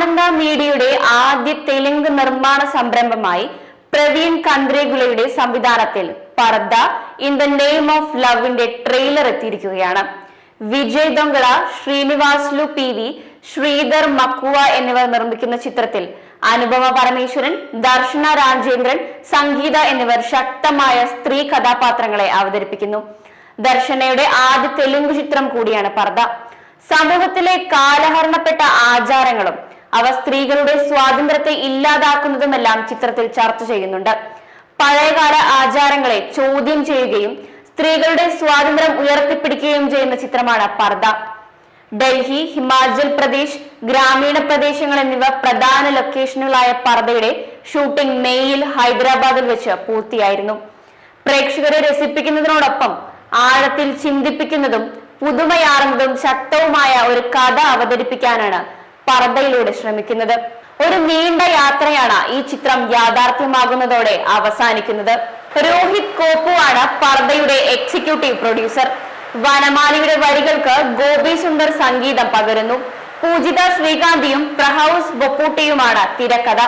ആനന്ദ മീഡിയയുടെ ആദ്യ തെലുങ്ക് നിർമ്മാണ സംരംഭമായി പ്രവീൺ കന്ദ്രേഗുലയുടെ സംവിധാനത്തിൽ Pardha in the name of ലവിന്റെ trailer എത്തിയിരിക്കുകയാണ്. വിജയ് ദൊങ്കള ശ്രീനിവാസ്ലു പി വി ശ്രീധർ മക്കുവ എന്നിവർ നിർമ്മിക്കുന്ന ചിത്രത്തിൽ അനുപമ പരമേശ്വരൻ ദർശന രാജേന്ദ്രൻ സംഗീത എന്നിവർ ശക്തമായ സ്ത്രീ കഥാപാത്രങ്ങളെ അവതരിപ്പിക്കുന്നു. ദർശനയുടെ ആദ്യ തെലുങ്ക് ചിത്രം കൂടിയാണ് പർദ്ദ. സമൂഹത്തിലെ കാലഹരണപ്പെട്ട ആചാരങ്ങളും അവ സ്ത്രീകളുടെ സ്വാതന്ത്ര്യത്തെ ഇല്ലാതാക്കുന്നതുമെല്ലാം ചിത്രത്തിൽ ചർച്ച ചെയ്യുന്നുണ്ട്. പഴയകാല ആചാരങ്ങളെ ചോദ്യം ചെയ്യുകയും സ്ത്രീകളുടെ സ്വാതന്ത്ര്യം ഉയർത്തിപ്പിടിക്കുകയും ചെയ്യുന്ന ചിത്രമാണ് പർദ. ഡൽഹി ഹിമാചൽ പ്രദേശ് ഗ്രാമീണ പ്രദേശങ്ങൾ എന്നിവ പ്രധാന ലൊക്കേഷനുകളായ പർദയുടെ ഷൂട്ടിംഗ് മെയ്യിൽ ഹൈദരാബാദിൽ വെച്ച് പൂർത്തിയായിരുന്നു. പ്രേക്ഷകരെ രസിപ്പിക്കുന്നതിനോടൊപ്പം ആഴത്തിൽ ചിന്തിപ്പിക്കുന്നതും പുതുമയാർന്നതും ശക്തവുമായ ഒരു കഥ അവതരിപ്പിക്കാനാണ് പർദ്ദയിലൂടെ ശ്രമിക്കുന്നത്. ഒരു നീണ്ട യാത്രയാണ് ഈ ചിത്രം യാഥാർത്ഥ്യമാകുന്നതോടെ അവസാനിക്കുന്നത്. രോഹിത് കോപ്പുവാണ് പർദ്ദയുടെ എക്സിക്യൂട്ടീവ് പ്രൊഡ്യൂസർ വനമാലിയുടെ വരികൾക്ക് ഗോപി സുന്ദർ സംഗീതം പകരുന്നു. പൂജിത ശ്രീകാന്തിയും പ്രഹൌസ് ബൊപ്പൂട്ടിയുമാണ് തിരക്കഥ.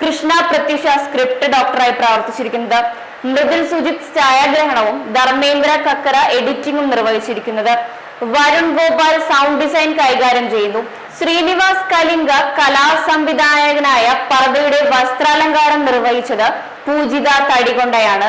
കൃഷ്ണ പ്രത്യുഷ സ്ക്രിപ്റ്റ് ഡോക്ടറായി പ്രവർത്തിച്ചിരിക്കുന്നത്. മൃദുൽ സുജിത് ഛായാഗ്രഹണവും ധർമ്മേന്ദ്ര കക്കര എഡിറ്റിംഗും നിർവഹിച്ചിരിക്കുന്നത്. വരുൺ ഗോപാൽ സൗണ്ട് ഡിസൈൻ കൈകാര്യം ചെയ്യുന്നു. ശ്രീനിവാസ് കലിംഗ കലാസംവിധായകനായ പർദയുടെ വസ്ത്രാലങ്കാരം നിർവഹിച്ചത് പൂജിത തടികൊണ്ടയാണ്.